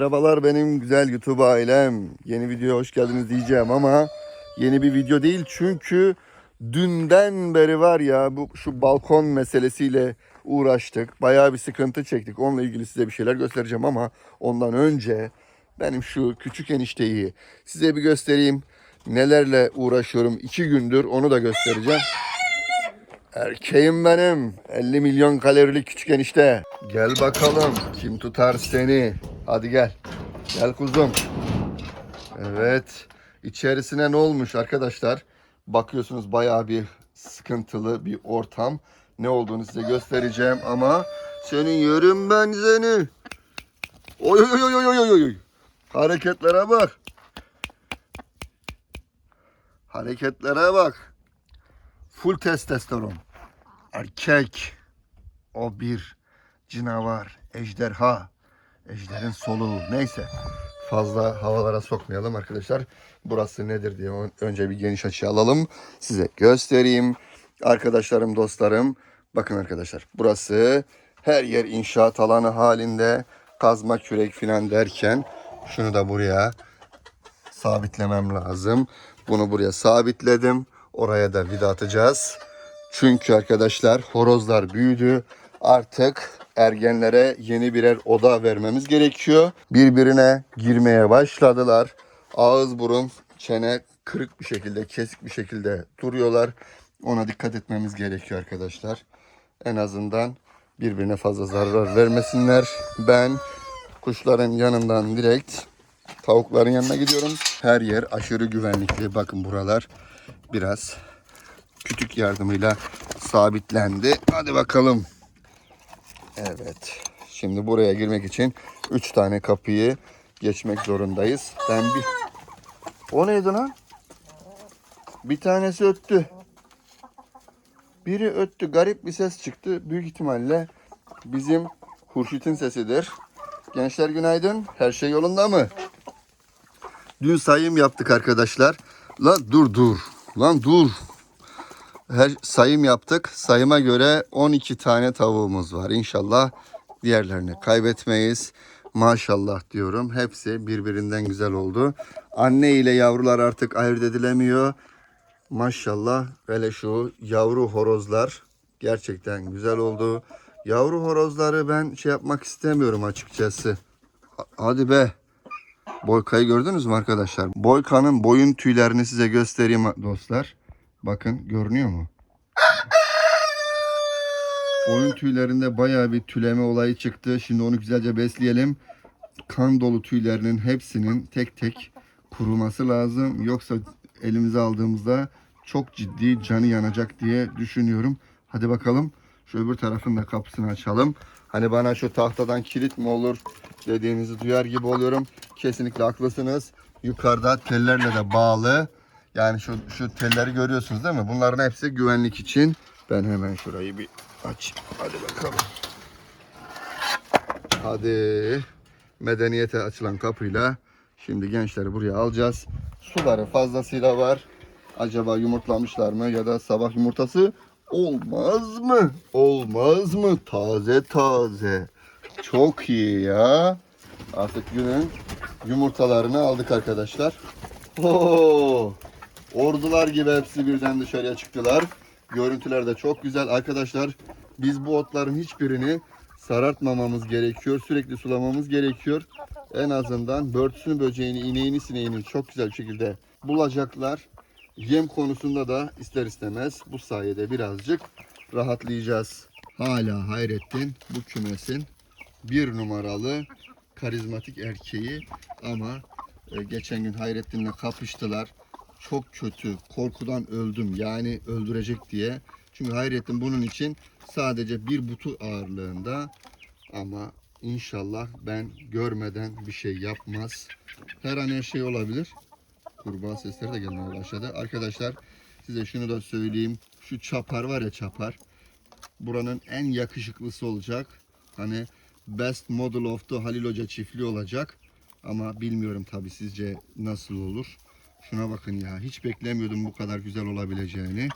Merhabalar benim güzel YouTube ailem. Yeni videoya hoş geldiniz diyeceğim ama yeni bir video değil çünkü dünden beri var ya bu şu balkon meselesiyle uğraştık. Bayağı bir sıkıntı çektik. Onunla ilgili size bir şeyler göstereceğim ama ondan önce benim şu küçük enişteyi size bir göstereyim. Nelerle uğraşıyorum iki gündür onu da göstereceğim. Erkeğim benim. 50 milyon kalorili küçük enişte. Gel bakalım. Kim tutar seni? Hadi gel. Gel kuzum. Evet. İçerisine ne olmuş arkadaşlar? Bakıyorsunuz bayağı bir sıkıntılı bir ortam. Ne olduğunu size göstereceğim ama senin yerim ben seni. Oy oy oy oy oy oy. Hareketlere bak. Hareketlere bak. Full testosteron. Erkek. O bir canavar. Ejderha. Ejderin soluğu. Neyse. Fazla havalara sokmayalım arkadaşlar. Burası nedir diye ön- önce bir geniş açı alalım. Size göstereyim. Arkadaşlarım, dostlarım. Bakın arkadaşlar. Burası her yer inşaat alanı halinde. Kazma kürek filan derken şunu da buraya sabitlemem lazım. Bunu buraya sabitledim. Oraya da vida atacağız. Çünkü arkadaşlar horozlar büyüdü. Artık ergenlere yeni birer oda vermemiz gerekiyor. Birbirine girmeye başladılar. Ağız burun çene kırık bir şekilde kesik bir şekilde duruyorlar. Ona dikkat etmemiz gerekiyor arkadaşlar. En azından birbirine fazla zarar vermesinler. Ben kuşların yanından direkt Tavukların yanına gidiyorum. Her yer aşırı güvenlikli. Bakın buralar biraz kütük yardımıyla sabitlendi. Hadi bakalım. Evet. Şimdi buraya girmek için 3 tane kapıyı geçmek zorundayız. Ben bir... O neydi lan? Bir tanesi öttü. Biri öttü. Garip bir ses çıktı. Büyük ihtimalle bizim Hurşit'in sesidir. Gençler günaydın. Her şey yolunda mı? Dün sayım yaptık arkadaşlar. La dur dur. Lan dur. Her sayım yaptık. Sayıma göre 12 tane tavuğumuz var. İnşallah diğerlerini kaybetmeyiz. Maşallah diyorum. Hepsi birbirinden güzel oldu. Anne ile yavrular artık ayırt edilemiyor. Maşallah hele şu yavru horozlar gerçekten güzel oldu. Yavru horozları ben şey yapmak istemiyorum açıkçası. Ha- Hadi be. Boyka'yı gördünüz mü arkadaşlar? Boyka'nın boyun tüylerini size göstereyim dostlar. Bakın görünüyor mu? Boyun tüylerinde bayağı bir tüleme olayı çıktı. Şimdi onu güzelce besleyelim. Kan dolu tüylerinin hepsinin tek tek kuruması lazım. Yoksa elimize aldığımızda çok ciddi canı yanacak diye düşünüyorum. Hadi bakalım şu öbür tarafın da kapısını açalım. Hani bana şu tahtadan kilit mi olur dediğinizi duyar gibi oluyorum. Kesinlikle haklısınız. Yukarıda tellerle de bağlı. Yani şu, şu telleri görüyorsunuz değil mi? Bunların hepsi güvenlik için. Ben hemen şurayı bir aç. Hadi bakalım. Hadi. Medeniyete açılan kapıyla şimdi gençleri buraya alacağız. Suları fazlasıyla var. Acaba yumurtlamışlar mı ya da sabah yumurtası olmaz mı? Olmaz mı? Taze taze. Çok iyi ya. Artık günün yumurtalarını aldık arkadaşlar. Oo! Ordular gibi hepsi birden dışarıya çıktılar. Görüntüler de çok güzel. Arkadaşlar biz bu otların hiçbirini sarartmamamız gerekiyor. Sürekli sulamamız gerekiyor. En azından börtüsünü, böceğini, ineğini, sineğini çok güzel şekilde bulacaklar. Yem konusunda da ister istemez bu sayede birazcık rahatlayacağız. Hala Hayrettin bu kümesin bir numaralı karizmatik erkeği ama e, geçen gün Hayrettin'le kapıştılar. Çok kötü, korkudan öldüm yani öldürecek diye. Çünkü Hayrettin bunun için sadece bir butu ağırlığında ama inşallah ben görmeden bir şey yapmaz. Her an her şey olabilir. Kurbağa sesleri de gelmeye başladı. Arkadaşlar size şunu da söyleyeyim. Şu çapar var ya çapar. Buranın en yakışıklısı olacak. Hani Best Model of the Halil Hoca çiftliği olacak. Ama bilmiyorum tabi sizce nasıl olur. Şuna bakın ya hiç beklemiyordum bu kadar güzel olabileceğini.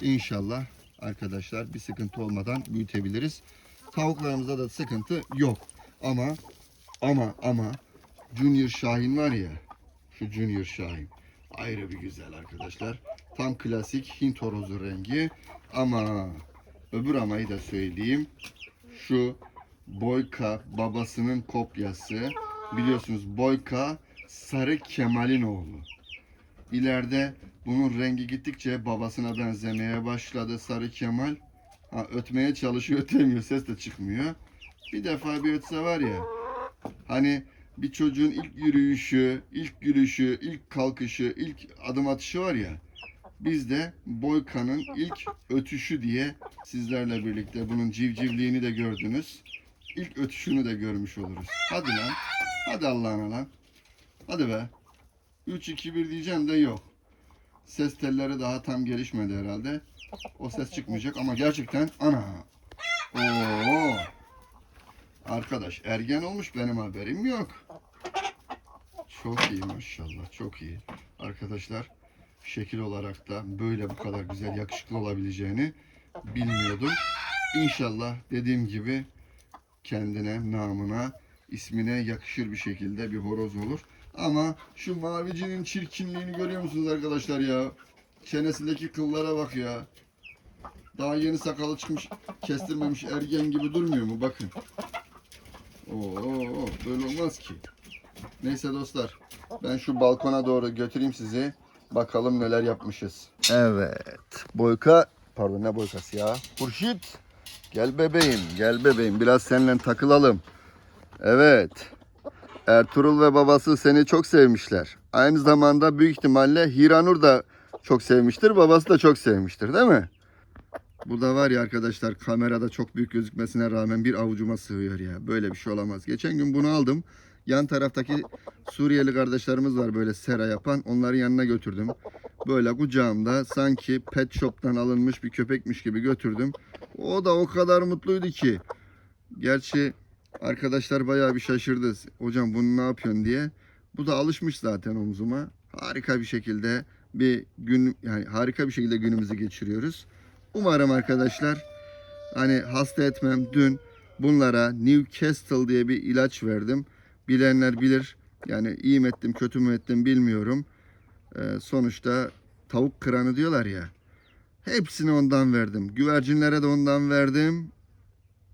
İnşallah arkadaşlar bir sıkıntı olmadan büyütebiliriz. Tavuklarımızda da sıkıntı yok. Ama ama ama Junior Şahin var ya. Şu Junior Şahin. Ayrı bir güzel arkadaşlar. Tam klasik Hint horozu rengi. Ama öbür amayı da söyleyeyim. Şu Boyka babasının kopyası. Biliyorsunuz Boyka Sarı Kemal'in oğlu. İleride bunun rengi gittikçe babasına benzemeye başladı Sarı Kemal. Ha, ötmeye çalışıyor ötemiyor ses de çıkmıyor. Bir defa bir ötse var ya hani bir çocuğun ilk yürüyüşü, ilk gülüşü, ilk kalkışı, ilk adım atışı var ya biz de Boyka'nın ilk ötüşü diye sizlerle birlikte bunun civcivliğini de gördünüz. İlk ötüşünü de görmüş oluruz. Hadi lan. Hadi Allah'ına lan. Hadi be. 3 2 1 diyeceğim de yok. Ses telleri daha tam gelişmedi herhalde. O ses çıkmayacak ama gerçekten ana. Oo. Arkadaş ergen olmuş benim haberim yok. Çok iyi maşallah çok iyi. Arkadaşlar şekil olarak da böyle bu kadar güzel yakışıklı olabileceğini bilmiyordum. İnşallah dediğim gibi kendine, namına, ismine yakışır bir şekilde bir horoz olur. Ama şu mavicinin çirkinliğini görüyor musunuz arkadaşlar ya? Çenesindeki kıllara bak ya. Daha yeni sakalı çıkmış, kestirmemiş ergen gibi durmuyor mu? Bakın. Oo, böyle olmaz ki. Neyse dostlar, ben şu balkona doğru götüreyim sizi. Bakalım neler yapmışız. Evet, boyka, pardon ne boykası ya? Hurşit, gel bebeğim, gel bebeğim. Biraz seninle takılalım. Evet, Ertuğrul ve babası seni çok sevmişler. Aynı zamanda büyük ihtimalle Hiranur da çok sevmiştir, babası da çok sevmiştir değil mi? Bu da var ya arkadaşlar kamerada çok büyük gözükmesine rağmen bir avucuma sığıyor ya. Böyle bir şey olamaz. Geçen gün bunu aldım. Yan taraftaki Suriyeli kardeşlerimiz var böyle sera yapan. Onların yanına götürdüm. Böyle kucağımda sanki pet shop'tan alınmış bir köpekmiş gibi götürdüm. O da o kadar mutluydu ki. Gerçi arkadaşlar bayağı bir şaşırdı. Hocam bunu ne yapıyorsun diye. Bu da alışmış zaten omzuma. Harika bir şekilde bir gün yani harika bir şekilde günümüzü geçiriyoruz. Umarım arkadaşlar hani hasta etmem. Dün bunlara Newcastle diye bir ilaç verdim. Bilenler bilir. Yani iyi mi ettim kötü mü ettim bilmiyorum. Ee, sonuçta tavuk kıranı diyorlar ya. Hepsini ondan verdim. Güvercinlere de ondan verdim.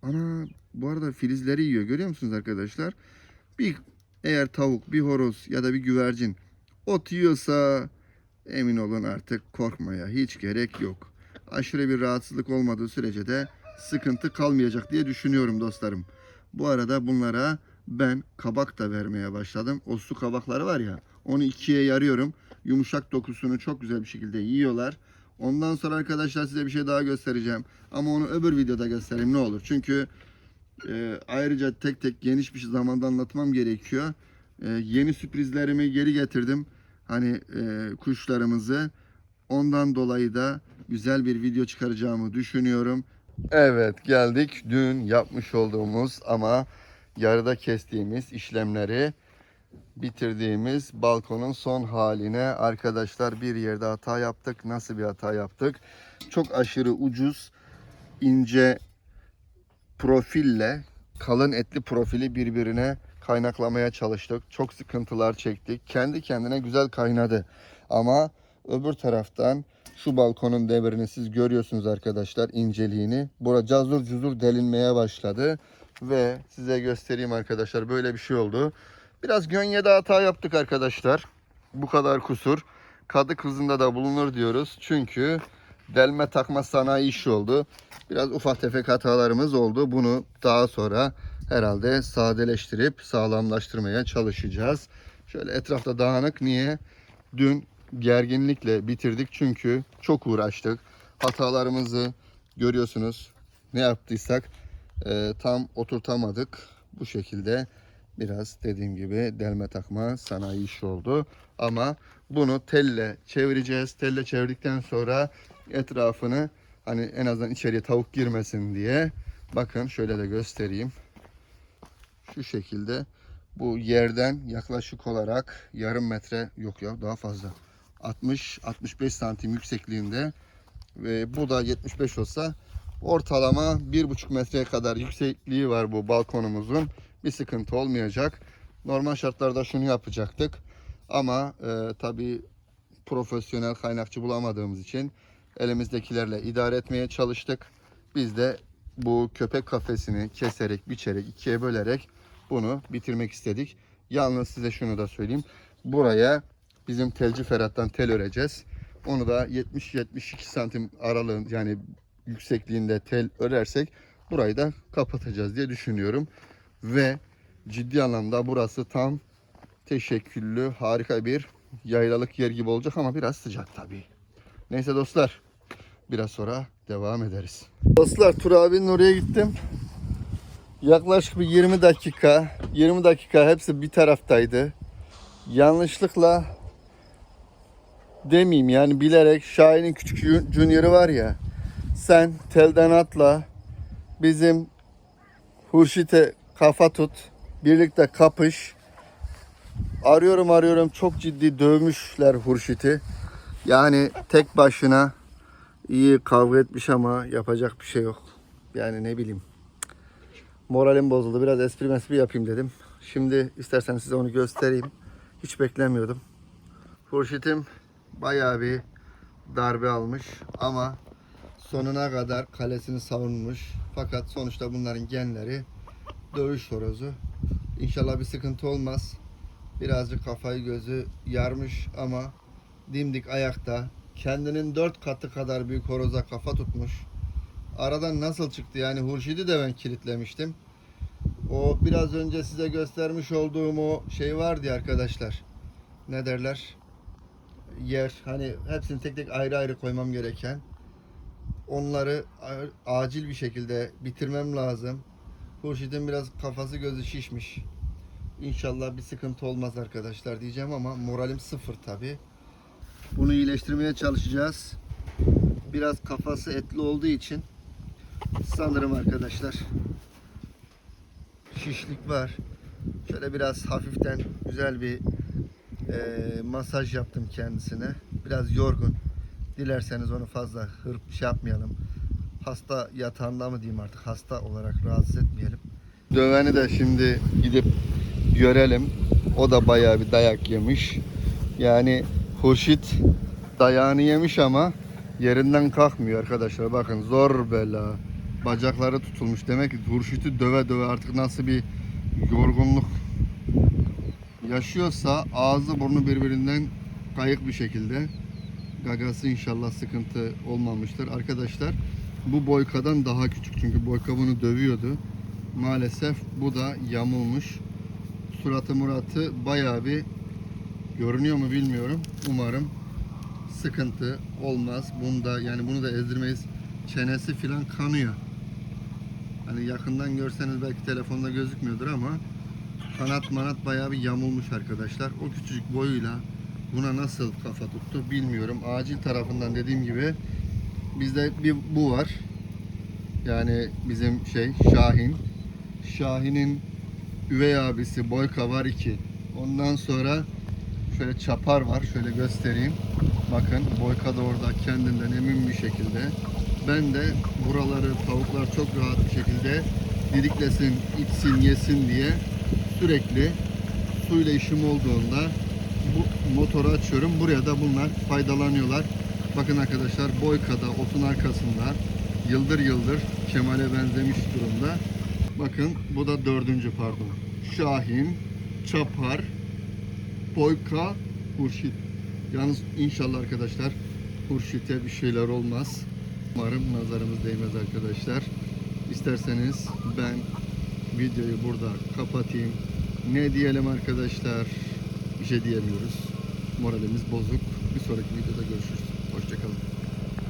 Ana bu arada filizleri yiyor görüyor musunuz arkadaşlar? Bir eğer tavuk, bir horoz ya da bir güvercin ot yiyorsa emin olun artık korkmaya hiç gerek yok aşırı bir rahatsızlık olmadığı sürece de sıkıntı kalmayacak diye düşünüyorum dostlarım. Bu arada bunlara ben kabak da vermeye başladım. O su kabakları var ya onu ikiye yarıyorum. Yumuşak dokusunu çok güzel bir şekilde yiyorlar. Ondan sonra arkadaşlar size bir şey daha göstereceğim. Ama onu öbür videoda göstereyim ne olur. Çünkü e, ayrıca tek tek geniş bir zamanda anlatmam gerekiyor. E, yeni sürprizlerimi geri getirdim. Hani e, kuşlarımızı. Ondan dolayı da güzel bir video çıkaracağımı düşünüyorum. Evet geldik dün yapmış olduğumuz ama yarıda kestiğimiz işlemleri bitirdiğimiz balkonun son haline arkadaşlar bir yerde hata yaptık. Nasıl bir hata yaptık? Çok aşırı ucuz ince profille kalın etli profili birbirine kaynaklamaya çalıştık. Çok sıkıntılar çektik. Kendi kendine güzel kaynadı. Ama öbür taraftan şu balkonun devrini siz görüyorsunuz arkadaşlar inceliğini. Bura cazur cuzur delinmeye başladı. Ve size göstereyim arkadaşlar böyle bir şey oldu. Biraz Gönye'de hata yaptık arkadaşlar. Bu kadar kusur. Kadı kızında da bulunur diyoruz. Çünkü delme takma sanayi işi oldu. Biraz ufak tefek hatalarımız oldu. Bunu daha sonra herhalde sadeleştirip sağlamlaştırmaya çalışacağız. Şöyle etrafta dağınık. Niye? Dün gerginlikle bitirdik çünkü çok uğraştık. Hatalarımızı görüyorsunuz. Ne yaptıysak e, tam oturtamadık. Bu şekilde biraz dediğim gibi delme takma sanayi işi oldu. Ama bunu telle çevireceğiz. Telle çevirdikten sonra etrafını hani en azından içeriye tavuk girmesin diye bakın şöyle de göstereyim. Şu şekilde bu yerden yaklaşık olarak yarım metre yok ya daha fazla 60-65 santim yüksekliğinde ve bu da 75 olsa ortalama 1,5 metreye kadar yüksekliği var bu balkonumuzun. Bir sıkıntı olmayacak. Normal şartlarda şunu yapacaktık. Ama e, tabii profesyonel kaynakçı bulamadığımız için elimizdekilerle idare etmeye çalıştık. Biz de bu köpek kafesini keserek, biçerek, ikiye bölerek bunu bitirmek istedik. Yalnız size şunu da söyleyeyim. Buraya bizim telci Ferhat'tan tel öreceğiz. Onu da 70-72 santim aralığın yani yüksekliğinde tel örersek burayı da kapatacağız diye düşünüyorum. Ve ciddi anlamda burası tam teşekküllü harika bir yaylalık yer gibi olacak ama biraz sıcak tabii. Neyse dostlar biraz sonra devam ederiz. Dostlar Tur abinin oraya gittim. Yaklaşık bir 20 dakika 20 dakika hepsi bir taraftaydı. Yanlışlıkla demeyeyim yani bilerek Şahin'in küçük jun- junior'ı var ya sen telden atla bizim Hurşit'e kafa tut birlikte kapış arıyorum arıyorum çok ciddi dövmüşler Hurşit'i yani tek başına iyi kavga etmiş ama yapacak bir şey yok yani ne bileyim moralim bozuldu biraz espri mespri yapayım dedim şimdi isterseniz size onu göstereyim hiç beklemiyordum Hurşit'im bayağı bir darbe almış ama sonuna kadar kalesini savunmuş. Fakat sonuçta bunların genleri dövüş horozu. İnşallah bir sıkıntı olmaz. Birazcık kafayı gözü yarmış ama dimdik ayakta. Kendinin dört katı kadar büyük horoza kafa tutmuş. Aradan nasıl çıktı yani Hurşit'i de ben kilitlemiştim. O biraz önce size göstermiş olduğum o şey vardı arkadaşlar. Ne derler? yer hani hepsini tek tek ayrı ayrı koymam gereken onları acil bir şekilde bitirmem lazım. Hurşit'in biraz kafası gözü şişmiş. İnşallah bir sıkıntı olmaz arkadaşlar diyeceğim ama moralim sıfır tabi. Bunu iyileştirmeye çalışacağız. Biraz kafası etli olduğu için sanırım arkadaşlar şişlik var. Şöyle biraz hafiften güzel bir e, masaj yaptım kendisine. Biraz yorgun. Dilerseniz onu fazla hırp şey yapmayalım. Hasta yatağında mı diyeyim artık hasta olarak rahatsız etmeyelim. Döveni de şimdi gidip görelim. O da bayağı bir dayak yemiş. Yani Hurşit dayağını yemiş ama yerinden kalkmıyor arkadaşlar. Bakın zor bela. Bacakları tutulmuş. Demek ki Hurşit'i döve döve artık nasıl bir yorgunluk yaşıyorsa ağzı burnu birbirinden kayık bir şekilde. Gagası inşallah sıkıntı olmamıştır. Arkadaşlar bu boykadan daha küçük çünkü boyka bunu dövüyordu. Maalesef bu da yamulmuş. Suratı muratı bayağı bir görünüyor mu bilmiyorum. Umarım sıkıntı olmaz. Bunda yani bunu da ezdirmeyiz. Çenesi filan kanıyor. Hani yakından görseniz belki telefonda gözükmüyordur ama kanat manat bayağı bir yamulmuş arkadaşlar. O küçücük boyuyla buna nasıl kafa tuttu bilmiyorum. Acil tarafından dediğim gibi bizde bir bu var. Yani bizim şey Şahin. Şahin'in üvey abisi Boyka var iki. Ondan sonra şöyle Çapar var. Şöyle göstereyim. Bakın Boyka da orada kendinden emin bir şekilde. Ben de buraları tavuklar çok rahat bir şekilde didiklesin, içsin, yesin diye sürekli suyla işim olduğunda bu motoru açıyorum. Buraya da bunlar faydalanıyorlar. Bakın arkadaşlar Boyka'da otun arkasında yıldır yıldır Kemal'e benzemiş durumda. Bakın bu da dördüncü pardon. Şahin, Çapar, Boyka, Hurşit. Yalnız inşallah arkadaşlar Hurşit'e bir şeyler olmaz. Umarım nazarımız değmez arkadaşlar. İsterseniz ben videoyu burada kapatayım. Ne diyelim arkadaşlar? Bir şey diyemiyoruz. Moralimiz bozuk. Bir sonraki videoda görüşürüz. Hoşçakalın.